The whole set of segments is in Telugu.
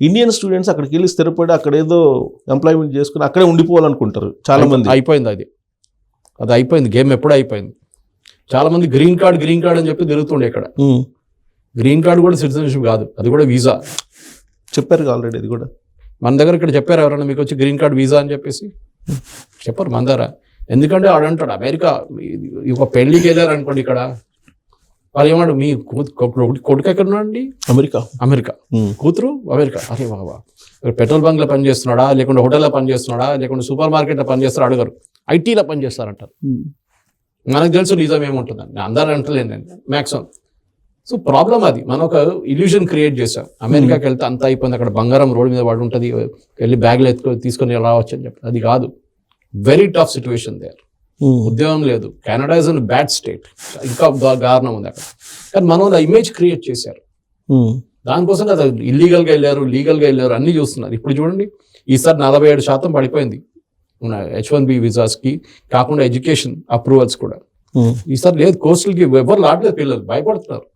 ఇండియన్ స్టూడెంట్స్ అక్కడికి వెళ్ళి స్థిరపడి అక్కడ ఏదో ఎంప్లాయ్మెంట్ చేసుకుని అక్కడే ఉండిపోవాలనుకుంటారు చాలా మంది అయిపోయింది అది. అది అయిపోయింది. గేమ్ ఎప్పుడూ అయిపోయింది. చాలా మంది గ్రీన్ కార్డ్ గ్రీన్ కార్డ్ అని చెప్పి తిరుగుతుండే ఇక్కడ. గ్రీన్ కార్డ్ కూడా సిటిజన్షిప్ కాదు. అది కూడా వీసా చెప్పారు ఆల్రెడీ అది కూడా. మన దగ్గర ఇక్కడ చెప్పారు ఎవరైనా మీకు వచ్చి గ్రీన్ కార్డ్ వీసా అని చెప్పేసి? చెప్పరు మన దగ్గర. ఎందుకంటే వాడు అంటాడు అమెరికా ఒక పెళ్ళికి వెళ్ళారు అనుకోండి ఇక్కడ. వాళ్ళు ఏమంటారు మీ కూ- కొడుకు కొడుకు ఎక్కడ ఉన్నాడండి అమెరికా. అమెరికా. కూతురు అమెరికా. అరే బాబా. పెట్రోల్ బంక్లో పని చేస్తున్నాడా లేకుంటే హోటల్లో పని చేస్తున్నాడా లేకుంటే సూపర్ మార్కెట్లో పని చేస్తాడా అడగరు. ఐటీలో పని చేస్తారంటారు. ఉమ్. మనకు తెలుసు నిజం ఏముంటుందని. అందరూ అంటలేను నేను. మ్యాక్సిమం సో ప్రాబ్లం అది. మనం ఒక ఇల్యూషన్ క్రియేట్ చేసాం అమెరికాకి వెళ్తే అంత అయిపోయింది. అక్కడ బంగారం రోడ్డు మీద పడి ఉంటుంది. వెళ్ళి బ్యాగ్లో ఎత్తుకో తీసుకొని రావచ్చు అని చెప్పి. అది కాదు. Very tough situation there um. ఉద్యోగం లేదు Canada is an bad state ఇంకా దారుణం ఉంది అక్కడ కానీ మనం ఆ ఇమేజ్ క్రియేట్ చేశారు ఉమ్. దానికోసం కదా ఇల్లీగల్గా వెళ్ళారు లీగల్గా వెళ్ళారు అన్ని చూస్తున్నారు ఇప్పుడు చూడండి ఈసారి నలభై ఏడు శాతం పడిపోయింది హెచ్ వన్ బి విజాస్కి కాకుండా ఎడ్యుకేషన్ అప్రూవల్స్ కూడా ఉమ్. ఈసారి లేదు కోస్టల్కి ఎవరు రావట్లేదు పిల్లలు భయపడుతున్నారు.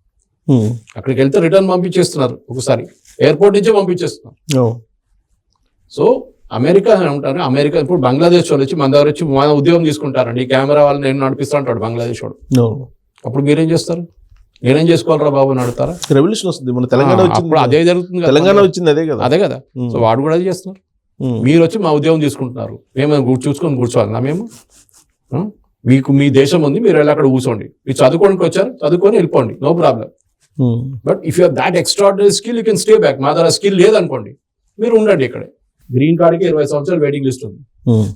అక్కడికి వెళ్తే రిటర్న్ పంపించేస్తున్నారు ఒకసారి ఎయిర్పోర్ట్ నుంచే పంపించేస్తున్నారు. సో అమెరికా అని ఉంటారు. అమెరికా ఇప్పుడు బంగ్లాదేశ్ వాళ్ళు వచ్చి మన దగ్గర వచ్చి మన ఉద్యోగం తీసుకుంటారండి. ఈ కెమెరా వాళ్ళు నేను నడిపిస్తా అంటాడు బంగ్లాదేశ్ వాడు. అప్పుడు మీరేం చేస్తారు? నేనేం చేసుకోవాలరా బాబు అని అడుగుతారా? రెవల్యూషన్ వస్తుంది. మన తెలంగాణ అప్పుడు అదే జరుగుతుంది. తెలంగాణ వచ్చింది అదే కదా. అదే కదా. ఉమ్. సో వాడు కూడా అది చేస్తున్నారు. ఉమ్. మీరు వచ్చి మా ఉద్యోగం తీసుకుంటున్నారు. మేము చూసుకొని కూర్చోవాలన్నా మేము? మీకు మీ దేశం ఉంది మీరు వెళ్ళి అక్కడ కూర్చోండి. మీరు చదువుకోడానికి వచ్చారు చదువుకొని వెళ్ళిపోండి. No problem. But if you that extraordinary skill you can stay back మా దగ్గర స్కిల్ లేదనుకోండి. మీరు ఉండండి ఇక్కడే. గ్రీన్ కార్డ్కి ఇరవై సంవత్సరాలు వెయిటింగ్ లిస్ట్ ఉంది. ఉమ్.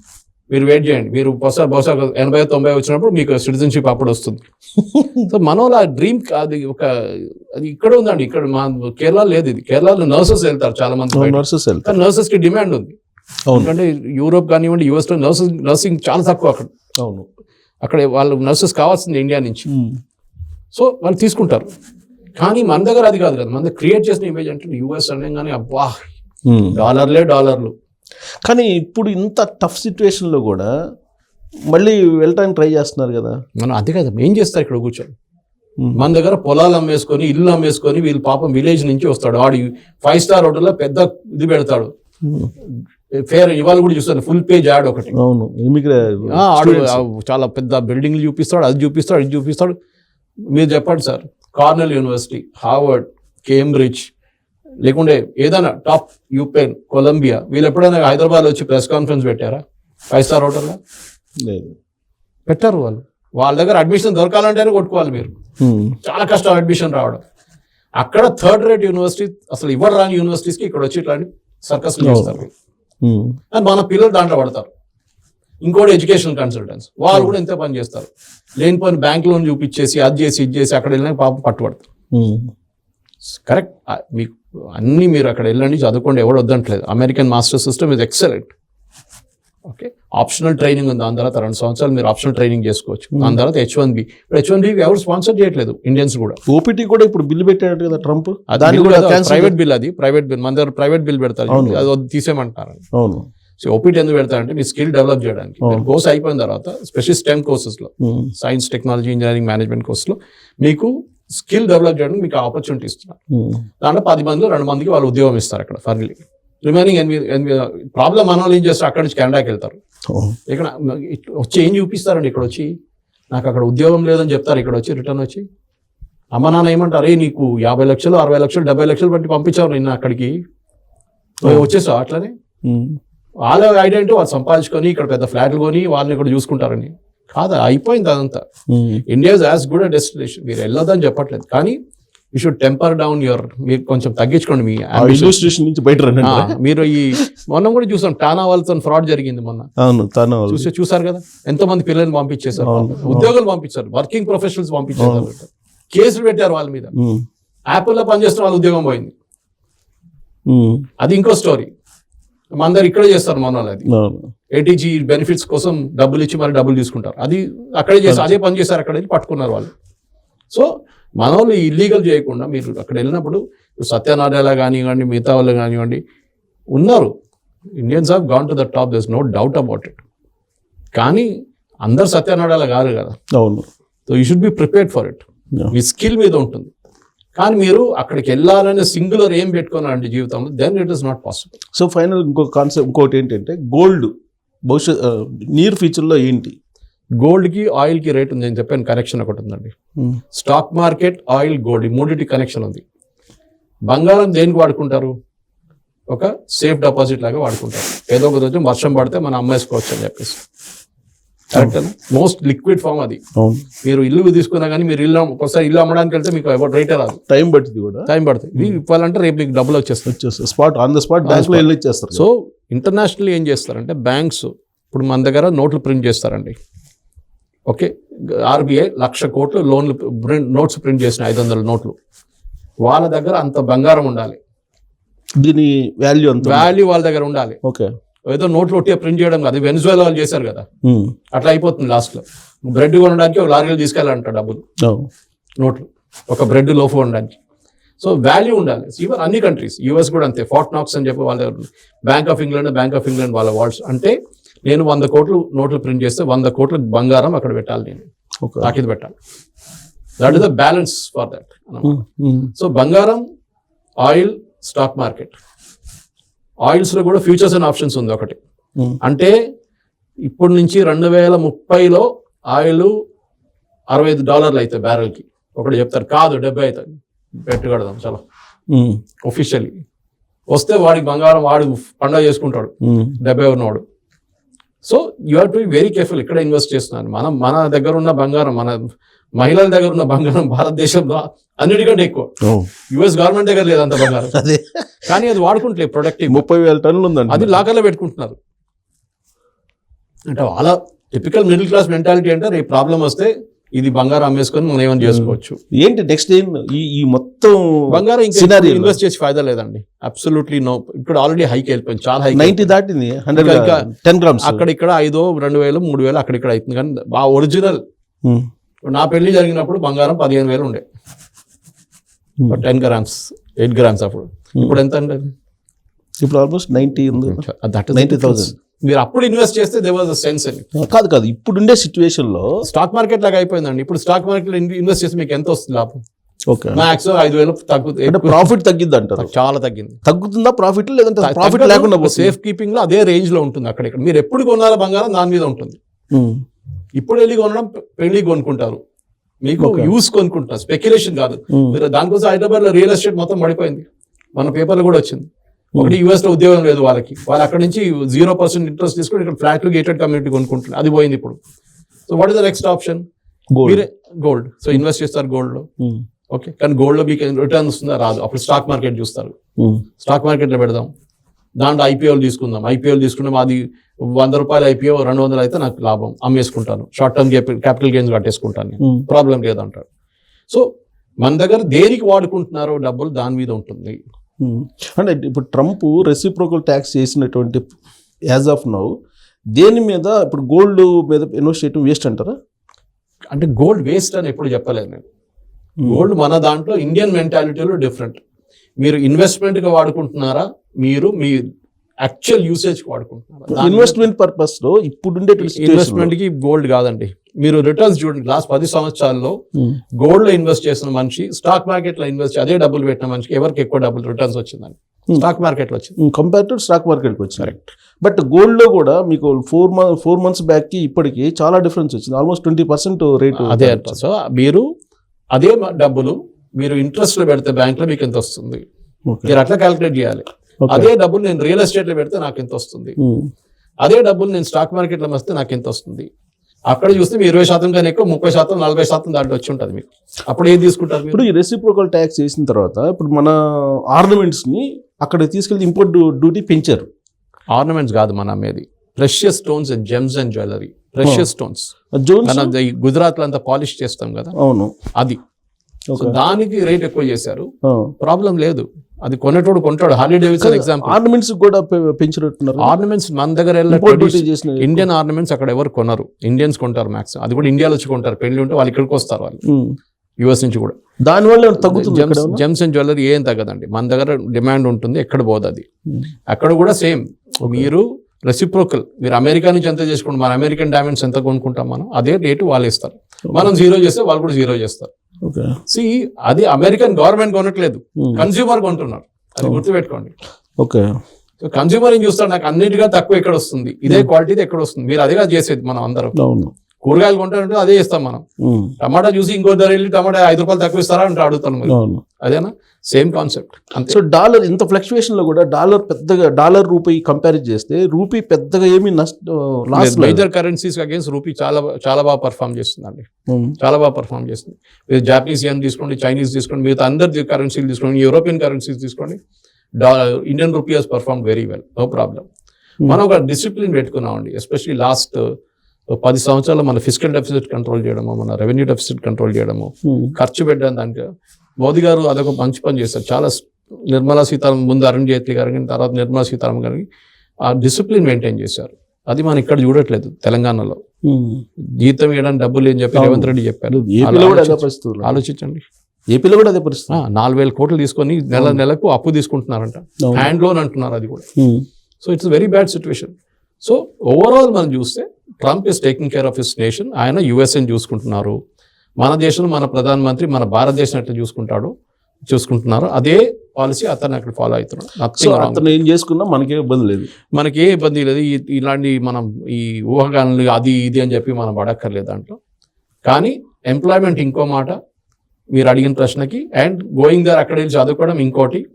మీరు వెయిట్ చేయండి. మీరు బహుశా బహుశా ఎనభై తొంభై వచ్చినప్పుడు మీకు సిటిజన్షిప్ అప్పుడు వస్తుంది. సో మనలో ఆ డ్రీమ్ అది ఒక అది ఇక్కడ ఉందండి. ఇక్కడ మా కేరళ లేదు ఇది. కేరళలో నర్సెస్ వెళ్తారు చాలా మంది. నర్సెస్ వెళ్తారు. కానీ నర్సెస్కి డిమాండ్ ఉంది. ఎందుకంటే యూరోప్ కానివ్వండి యుఎస్లో నర్సింగ్ నర్సింగ్ చాలా తక్కువ అక్కడ. అవును. అక్కడ వాళ్ళు నర్సెస్ కావాల్సింది ఇండియా నుంచి. ఉమ్. సో వాళ్ళు తీసుకుంటారు. కానీ మన దగ్గర అది కాదు కదా. మన క్రియేట్ చేసిన ఇమేజ్ అంటే యూఎస్ అనగానే అబ్బా. డాలర్లే డాలర్లు. కానీ ఇప్పుడు ఇంత టఫ్ సిచ్యువేషన్లో కూడా మళ్ళీ వెళ్ళటానికి ట్రై చేస్తున్నారు కదా. మనం అదే కదా ఏం చేస్తారు ఇక్కడ కూర్చొని? ఉమ్. మన దగ్గర పొలాలు అమ్మేసుకొని ఇల్లు అమ్మేసుకొని వీళ్ళు పాపం విలేజ్ నుంచి వస్తాడు. వాడు ఫైవ్ స్టార్ హోటల్లో పెద్ద ఇది పెడతాడు. ఉమ్. ఫేర్ ఇవాళ కూడా చూస్తాను ఫుల్ పేజ్ యాడ్ ఒకటి. అవును ఆడు చాలా పెద్ద బిల్డింగ్లు చూపిస్తాడు అది చూపిస్తాడు ఇది చూపిస్తాడు. మీరు చెప్పండి sir Cornell university Harvard Cambridge లేకుంటే ఏదైనా టాప్ యూపెన్ కొలంబియా వీళ్ళు ఎప్పుడైనా హైదరాబాద్ వచ్చి ప్రెస్ కాన్ఫరెన్స్ పెట్టారా? ఫైవ్ స్టార్ హోటల్లో? లేదు. పెట్టారు వాళ్ళు. వాళ్ళ దగ్గర అడ్మిషన్ దొరకాలంటేనే కొట్టుకోవాలి మీరు. చాలా కష్టం అడ్మిషన్ రావడం. అక్కడ థర్డ్ రేట్ యూనివర్సిటీ అసలు ఇవ్వరు రాని యూనివర్సిటీస్కి ఇక్కడ వచ్చి ఇట్లాంటి సర్కస్లు చేస్తారు. అని మన పిల్లలు దాంట్లో పడతారు. ఇంకోటి ఎడ్యుకేషన్ కన్సల్టెంట్స్ వాళ్ళు కూడా ఇంతే పని చేస్తారు. లేనిపోయిన బ్యాంక్ లోన్ చూపించేసి అది చేసి ఇది చేసి అక్కడ వెళ్ళినా పాపం పట్టుబడతారు. కరెక్ట్ మీకు అన్ని మీరు అక్కడ వెళ్ళండి చదువుకోండి ఎవడు వద్దంటలేదు. American master system is excellent okay optional training ఉంది. దాని తర్వాత రెండు సంవత్సరాలు మీరు ఆప్షనల్ ట్రైనింగ్ చేసుకోవచ్చు. దాని తర్వాత హెచ్ వన్ బి ఇప్పుడు హెచ్ వన్ బి ఎవరు స్పాన్సర్ చేయట్లేదు ఇండియన్స్ కూడా. ఓపీటీ కూడా ఇప్పుడు బిల్లు పెట్టాడు కదా ట్రంప్? దాన్ని కూడా ప్రైవేట్ బిల్ అది ప్రైవేట్ బిల్. మన దగ్గర ప్రైవేట్ బిల్ పెడతారు. అది వద్దు తీసేయమంటారు అవును. సో ఓపీటీ ఎందుకు పెడతారంటే మీ స్కిల్ డెవలప్ చేయడానికి. కోర్స్ అయిపోయిన తర్వాత స్పెషల్ స్టెమ్ కోర్సెస్లో. సైన్స్ టెక్నాలజీ ఇంజనీరింగ్ మేనేజ్మెంట్ కోర్సులో మీకు స్కిల్ డెవలప్ చేయడానికి మీకు ఆపర్చునిటీ ఇస్తున్నారు. ఉమ్. దాంట్లో పది మందిలో రెండు మందికి వాళ్ళు ఉద్యోగం ఇస్తారు అక్కడ ఫర్లీ రిమైనింగ్ ఎనిమిది ప్రాబ్లం మన వాళ్ళు ఏం చేస్తారు? అక్కడి నుంచి కెనడాకి వెళ్తారు. ఇక్కడ వచ్చి ఏం చూపిస్తారండి ఇక్కడ వచ్చి? నాకు అక్కడ ఉద్యోగం లేదని చెప్తారు ఇక్కడ వచ్చి రిటర్న్ వచ్చి. అమ్మ నాన్న ఏమంటారు? నీకు యాభై లక్షలు అరవై లక్షలు డెబ్బై లక్షలు బట్టి పంపించావు నిన్న అక్కడికి. నువ్వు వచ్చేసావు అట్లనే? ఉమ్. వాళ్ళ ఐడియా అంటే వాళ్ళు సంపాదించుకొని ఇక్కడ పెద్ద ఫ్లాట్లు కొని వాళ్ళని ఇక్కడ చూసుకుంటారని కాదా అయిపోయింది అదంతా. ఉమ్. India as good a destination మీరు వెళ్ళొద్దని చెప్పట్లేదు. కానీ you should temper down your మీరు కొంచెం తగ్గించుకోండి మీ నుంచి బయట మీరు ఈ మొన్న కూడా చూసాం టానా వాళ్ళతో ఫ్రాడ్ జరిగింది మొన్న. అవును చూసే చూసారు కదా? ఎంతో మంది పిల్లల్ని పంపించేశారు ఉద్యోగులు పంపించారు వర్కింగ్ ప్రొఫెషనల్స్ పంపించారు కేసులు పెట్టారు వాళ్ళ మీద. యాపిల్లో పనిచేస్తున్న వాళ్ళ ఉద్యోగం పోయింది. అది ఇంకో స్టోరీ మన దగ్గర ఇక్కడే చేస్తారు మన వాళ్ళు అది ఏటీజీ బెనిఫిట్స్ కోసం డబ్బులు ఇచ్చి మరి డబ్బులు తీసుకుంటారు. అది అక్కడే చేసి అదే పని చేశారు అక్కడ వెళ్ళి పట్టుకున్నారు వాళ్ళు. సో మన వాళ్ళు ఇల్లీగల్ చేయకుండా మీరు అక్కడ వెళ్ళినప్పుడు సత్యనారాయణ కానివ్వండి మిగతా వాళ్ళు కానివ్వండి ఉన్నారు. Indians have gone to the top thus no doubt about it కానీ అందరు సత్యనారాయణ కాదు కదా. అవును. So you should be prepared for it. Me skill మీద ఉంటుంది. కానీ మీరు అక్కడికి వెళ్ళాలనే సింగులర్ ఏం పెట్టుకున్నారంటే జీవితంలో then it is not possible so final ఇంకొక కాన్సెప్ట్ ఇంకోటి ఏంటంటే గోల్డ్ భవిష్యత్ నియర్ ఫ్యూచర్లో ఏంటి? గోల్డ్కి ఆయిల్కి రేట్ ఉంది. అని చెప్పాను కనెక్షన్ ఒకటి ఉందండి. స్టాక్ మార్కెట్ ఆయిల్ గోల్డ్ మూడింటి కనెక్షన్ ఉంది. బంగారం దేనికి వాడుకుంటారు? ఒక సేఫ్ డిపాజిట్ లాగా వాడుకుంటారు. ఏదో ఒక రోజు వర్షం పడితే మనం అమ్మేసుకోవచ్చు అని చెప్పేసి. మోస్ట్ లిక్విడ్ ఫామ్ అది. మీరు ఇల్లు తీసుకున్నా కానీ మీరు ఇల్లు ఒకసారి ఇల్లు అమ్మడానికి వెళ్తే మీకు ఎవరు రేటే రాదు. టైం పట్టింది కూడా. టైం పడుతుంది. ఇవి ఇవ్వాలంటే రేపు మీకు డబ్బులు వచ్చేస్తారు స్పాట్ ఆన్ ద స్పాట్ బ్యాంక్లో వెళ్ళి ఇచ్చేస్తారు. సో ఇంటర్నేషనల్ ఏం చేస్తారంటే బ్యాంక్స్ ఇప్పుడు మన దగ్గర నోట్లు ప్రింట్ చేస్తారండి. ఓకే ఆర్బీఐ లక్ష కోట్లు లోన్లు ప్రింట్ నోట్స్ ప్రింట్ చేసిన ఐదు వందల నోట్లు. వాళ్ళ దగ్గర అంత బంగారం ఉండాలి. దీని వాల్యూ వాల్యూ వాళ్ళ దగ్గర ఉండాలి. ఓకే ఏదో నోట్లు ఒట్టిగా ప్రింట్ చేయడం కాదు. వెనుజువేలా వాళ్ళు చేశారు కదా. అట్లా అయిపోతుంది లాస్ట్లో. బ్రెడ్ కొనడానికి ఒక లారీలో తీసుకెళ్ళాలంట డబ్బులు. నోట్లు. ఒక బ్రెడ్ లోఫ్ కొనడానికి. సో వాల్యూ ఉండాలి. ఈవెన్ అన్ని కంట్రీస్ యూఎస్ కూడా అంతే. ఫార్ట్ నాక్స్ అని చెప్పి వాళ్ళ bank of England bank of England వాళ్ళ వాల్స్ అంటే నేను వంద కోట్లు నోట్లు ప్రింట్ చేస్తే వంద కోట్ల బంగారం అక్కడ పెట్టాలి నేను. తాకిది పెట్టాలి. That is the balance for that so బంగారం ఆయిల్ స్టాక్ మార్కెట్ ఆయిల్స్లో కూడా ఫ్యూచర్స్ అండ్ ఆప్షన్స్ ఉంది ఒకటి. అంటే ఇప్పటి నుంచి రెండు వేల ముప్పైలో ఆయిల్ అరవై ఐదు డాలర్లు అవుతాయి బ్యారెల్కి. ఒకటి చెప్తారు కాదు డెబ్బై అవుతాయి పెట్టుకడదాం చాలా. ఒఫిషియల్లీ వస్తే వాడికి బంగారం వాడు పండగ చేసుకుంటాడు. డెబ్బై ఉన్నవాడు so you have to be very careful ఇక్కడ ఇన్వెస్ట్ చేస్తున్నాను. మనం మన దగ్గర ఉన్న బంగారం మన మహిళల దగ్గర ఉన్న బంగారం భారతదేశంలో అన్నిటికంటే ఎక్కువ. యుఎస్ గవర్నమెంట్ దగ్గర లేదు అంత బంగారం. అదే. కానీ అది వాడుకుంటలేదు ప్రొడక్టివ్ ముప్పై వేల టన్నులు ఉందండి అది లాకర్లో పెట్టుకుంటున్నారు. అంటే వాళ్ళ టిపికల్ మిడిల్ క్లాస్ మెంటాలిటీ అంటే రేపు ప్రాబ్లం వస్తే ఇది బంగారం అమ్మేసుకొని మనం ఏమైనా చేసుకోవచ్చు. ఏంటి నెక్స్ట్ ఏం? ఈ ఈ మొత్తం బంగారం ఇంకా. ఇన్వెస్ట్ చేసి ఫైదా లేదండి. అబ్సల్యూట్లీ నో ఇప్పుడు ఆల్రెడీ హైక్ వెళ్ళిపోయింది. చాలా హైక్ నైన్టీ దాటింది హండ్రెడ్ టెన్ గ్రామ్స్ అక్కడ ఇక్కడ ఐదో రెండు వేలు మూడు వేలు అక్కడ ఇక్కడ అవుతుంది. కానీ ఆ ఒరిజినల్ నా పెళ్ళి జరిగినప్పుడు బంగారం పదిహేను వేలు ఉండే. టెన్ గ్రామ్స్ ఎయిట్ గ్రామ్స్ అప్పుడు ఇప్పుడు ఎంత అండి ఇప్పుడు ఆల్మోస్ట్ నైన్టీ ఉంది. దట్ 90,000. మీరు అప్పుడు ఇన్వెస్ట్ చేస్తే దే వాజ్ సెన్స్ అని కాదు కాదు. ఇప్పుడుండే సిచ్యువేషన్లో స్టాక్ మార్కెట్ లాగా అయిపోయిందండి. ఇప్పుడు స్టాక్ మార్కెట్లో ఇన్వెస్ట్ చేస్తే మీకు ఎంత వస్తుంది లాభం? ఓకే మ్యాక్స్ ఐదు వేలు తగ్గుతుంది ప్రాఫిట్ తగ్గిద్ది అంటారు. చాలా తగ్గింది. తగ్గుతుందా ప్రాఫిట్ లేదంటే ప్రాఫిట్ లేకుండా? సేఫ్ కీపింగ్లో అదే రేంజ్లో ఉంటుంది అక్కడ ఇక్కడ. మీరు ఎప్పుడు కొనాలో బంగారం దాని మీద ఉంటుంది. ఉమ్. ఇప్పుడు వెళ్ళి కొనడం పెళ్ళి కొనుక్కుంటారు. మీకు. యూస్ కొనుక్కుంటారు స్పెక్యులేషన్ కాదు. మీరు దానికోసం హైదరాబాద్లో రియల్ ఎస్టేట్ మొత్తం పడిపోయింది. మన పేపర్లో కూడా వచ్చింది. ఒకటి యూఎస్లో ఉద్యోగం లేదు వాళ్ళకి. వాళ్ళు అక్కడ నుంచి జీరో పర్సెంట్ ఇంట్రెస్ట్ తీసుకుని ఇక్కడ ఫ్లాట్లు గేటెడ్ కమ్యూనిటీ కొనుక్కుంటున్నారు. అది పోయింది ఇప్పుడు. So what is the next option. మీరే గోల్డ్ సో ఇన్వెస్ట్ చేస్తారు గోల్డ్లో. ఓకే కానీ గోల్డ్లో మీకు రిటర్న్ వస్తుందా? రాదు. అప్పుడు స్టాక్ మార్కెట్ చూస్తారు. స్టాక్ మార్కెట్లో పెడదాం. దాంట్లో ఐపీఓలు తీసుకుందాం. ఐపీఓలు తీసుకుంటే అది వంద రూపాయల ఐపీఓ రెండు వందలు అయితే నాకు లాభం. అమ్మేసుకుంటాను. షార్ట్ టర్మ్ క్యాపిటల్ గెయిన్స్ కట్టేసుకుంటాను. ప్రాబ్లం లేదంటాడు. సో మన దగ్గర దేనికి వాడుకుంటున్నారో డబ్బులు దాని మీద ఉంటుంది. ఉమ్. అంటే ఇప్పుడు ట్రంప్ రెసిప్రోకల్ ట్యాక్స్ చేసినటువంటి యాజ్ ఆఫ్ నౌ దేని మీద ఇప్పుడు గోల్డ్ మీద ఇన్వెస్ట్ చేయడం వేస్ట్ అంటారా? అంటే గోల్డ్ వేస్ట్ అని ఎప్పుడు చెప్పలేదు నేను. గోల్డ్ మన దాంట్లో ఇండియన్ మెంటాలిటీలో డిఫరెంట్ మీరు ఇన్వెస్ట్మెంట్గా వాడుకుంటున్నారా? మీరు మీ యాక్చువల్ యూసేజ్ వాడుకుంటున్నారా? ఇన్వెస్ట్మెంట్ పర్పస్లో ఇప్పుడుండే ఇన్వెస్ట్మెంట్కి గోల్డ్ కాదండి. మీరు రిటర్న్స్ చూడండి లాస్ట్ పది సంవత్సరాల్లో గోల్డ్లో ఇన్వెస్ట్ చేసిన మనిషి స్టాక్ మార్కెట్లో ఇన్వెస్ట్ అదే డబ్బులు పెట్టిన మనిషికి ఎవరికి ఎక్కువ డబ్బులు రిటర్న్స్ వచ్చిందని Hmm. స్టాక్ మార్కెట్లో వచ్చింది. కంపేర్ టు స్టాక్ మార్కెట్కి వచ్చింది. బట్ గోల్డ్లో కూడా మీకు ఫోర్ మంత్ ఫోర్ మంత్స్ బ్యాక్కి ఇప్పటికి చాలా డిఫరెన్స్ వచ్చింది. ఆల్మోస్ట్ ట్వంటీ పర్సెంట్ రేట్ అదే సో మీరు అదే డబ్బులు మీరు ఇంట్రెస్ట్లో పెడితే బ్యాంక్లో మీకు ఎంత వస్తుంది? మీరు అట్లా క్యాలిక్యులేట్ చేయాలి. అదే డబ్బులు నేను రియల్ ఎస్టేట్లో పెడితే నాకు ఎంత వస్తుంది? అదే డబ్బులు నేను స్టాక్ మార్కెట్లో వస్తే నాకు ఎంత వస్తుంది? అక్కడ చూస్తే మీరు ఇరవై శాతం కానీ ఎక్కువ ముప్పై శాతం నలభై శాతం దాంట్లో వచ్చి ఉంటుంది మీకు. అప్పుడు ఏది తీసుకుంటారు ఇప్పుడు ఈ రెసిప్రోకల్ ట్యాక్స్ చేసిన తర్వాత ఇప్పుడు మన ఆర్నమెంట్స్ని అక్కడ తీసుకెళ్తే ఇంపోర్ట్ డ్యూటీ పెంచారు. ఆర్నమెంట్స్ కాదు మన అమ్మేది. Precious stones and gems and jewellery precious stones గుజరాత్లో అంతా పాలిష్ చేస్తాం కదా? అవును. అది. దానికి రేట్ ఎక్కువ చేశారు. ప్రాబ్లం లేదు. అది కొనేటోడు కొంటాడు. హార్లీ డేవిడ్సన్ ఎగ్జాంపుల్ ఆర్నమెంట్స్ కూడా పెంచినట్టున్నారు. ఆర్నమెంట్స్ మన దగ్గర ఇండియన్ ఆర్నమెంట్స్ అక్కడ ఎవరు కొనరు. ఇండియన్స్ కొంటారు మ్యాక్స్ అది కూడా ఇండియాలో వచ్చి కొంటారు. పెళ్ళి ఉంటే వాళ్ళు ఇక్కడికి వస్తారు వాళ్ళు. యుఎస్ నుంచి కూడా. దాని వల్ల ఏమైనా తగ్గుతుంది? జెమ్స్ అండ్ జ్యువెలరీ ఏం తగ్గదండి. మన దగ్గర డిమాండ్ ఉంటుంది. ఎక్కడ పోదు అది. అక్కడ కూడా సేమ్ మీరు రెసిప్రోకల్ మీరు అమెరికా నుంచి ఎంత చేసుకుంటాం? మన అమెరికన్ డైమండ్స్ ఎంత కొనుక్కుంటాం మనం? అదే రేటు వాళ్ళు ఇస్తారు. మనం జీరో చేస్తే వాళ్ళు కూడా జీరో చేస్తారు. సి అది అమెరికన్ గవర్నమెంట్ కొనట్లేదు. Hmm. కన్స్యూమర్ కొంటున్నారు. అది గుర్తుపెట్టుకోండి. ఓకే. సో కన్స్యూమర్ ఏం చూస్తాడు? నాకు అన్నిటిగా తక్కువ ఎక్కడ వస్తుంది? ఇదే క్వాలిటీ ఎక్కడ వస్తుంది? మీరు అదేగా చేసేది మనం అందరం. అవును. కూరగాయలు కొంటారంటే అదే చేస్తాం మనం. టమాటా చూసి ఇంకో ధర వెళ్ళి టమాటా ఐదు రూపాయలు తక్కువ ఇస్తారా అంటే అడుగుతాను అదేనా? Same concept. సో డాలర్ ఇంత ఫ్లక్చువేషన్లో కూడా డాలర్ పెద్దగా డాలర్ రూపాయి కంపేర్ చేస్తే రూపీ పెద్దగా ఏమీ loss major currencies against rupee చాలా చాలా బాగా పర్ఫామ్ చేస్తుందండి. చాలా బాగా పర్ఫామ్ చేస్తుంది. మీరు జాపనీస్ యన్ తీసుకోండి చైనీస్ తీసుకోండి మిగతా అందరి కరెన్సీలు తీసుకోండి యూరోపియన్ కరెన్సీస్ తీసుకోండి Indian rupee has perform very well no problem మనం ఒక డిసిప్లిన్ పెట్టుకున్నామండి ఎస్పెషలీ లాస్ట్ పది సంవత్సరాలు మన ఫిజికల్ డెఫిసిట్ కంట్రోల్ చేయడము మన రెవెన్యూ డెఫిసిట్ కంట్రోల్ చేయడము ఖర్చు పెట్టడం దానికి. మోదీ గారు అదొక మంచి పని చేస్తారు చాలా నిర్మలా సీతారామన్ ముందు అరుణ్ జైట్లీ గారికి తర్వాత నిర్మలా సీతారామన్ గారికి ఆ డిసిప్లిన్ మెయింటైన్ చేశారు. అది మనం ఇక్కడ చూడట్లేదు తెలంగాణలో. జీతం ఇవ్వడానికి డబ్బులు ఏం చెప్పి. రేవంత్ రెడ్డి చెప్పారు. ఆలోచించండి. ఏపీలో కూడా అదే పరిస్థితి నాలుగు వేల కోట్లు తీసుకొని నెల నెలకు అప్పు తీసుకుంటున్నారంట. హ్యాండ్ లోన్ అంటున్నారు అది కూడా. So it's very bad situation so overall మనం చూస్తే Trump is taking care of his nation ఆయన యుఎస్ఏని చూసుకుంటున్నారు. మన దేశంలో మన ప్రధానమంత్రి మన భారతదేశం ఎట్లా చూసుకుంటాడు చూసుకుంటున్నారు. అదే పాలసీ అతను అక్కడ ఫాలో అవుతున్నాడు. అతను ఏం చేసుకున్నా మనకే ఇబ్బంది లేదు. మనకి ఏ ఇబ్బంది లేదు. ఇలాంటి మనం ఈ ఊహగానాలు అది ఇది అని చెప్పి మనం పడక్కర్లేదు దాంట్లో. కానీ ఎంప్లాయ్మెంట్ ఇంకో మాట. మీరు అడిగిన ప్రశ్నకి అండ్ గోయింగ్ దర్ అక్కడ వెళ్ళి చదువుకోవడం ఇంకోటి.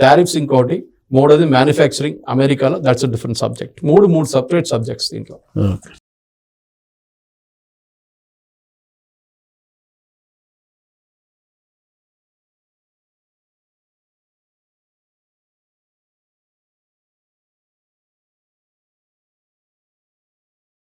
టారిఫ్స్ ఇంకోటి. మూడోది మ్యానుఫ్యాక్చరింగ్ అమెరికాలో దట్స్ డిఫరెంట్ సబ్జెక్ట్ మూడు మూడు సపరేట్ సబ్జెక్ట్స్ దీంట్లో.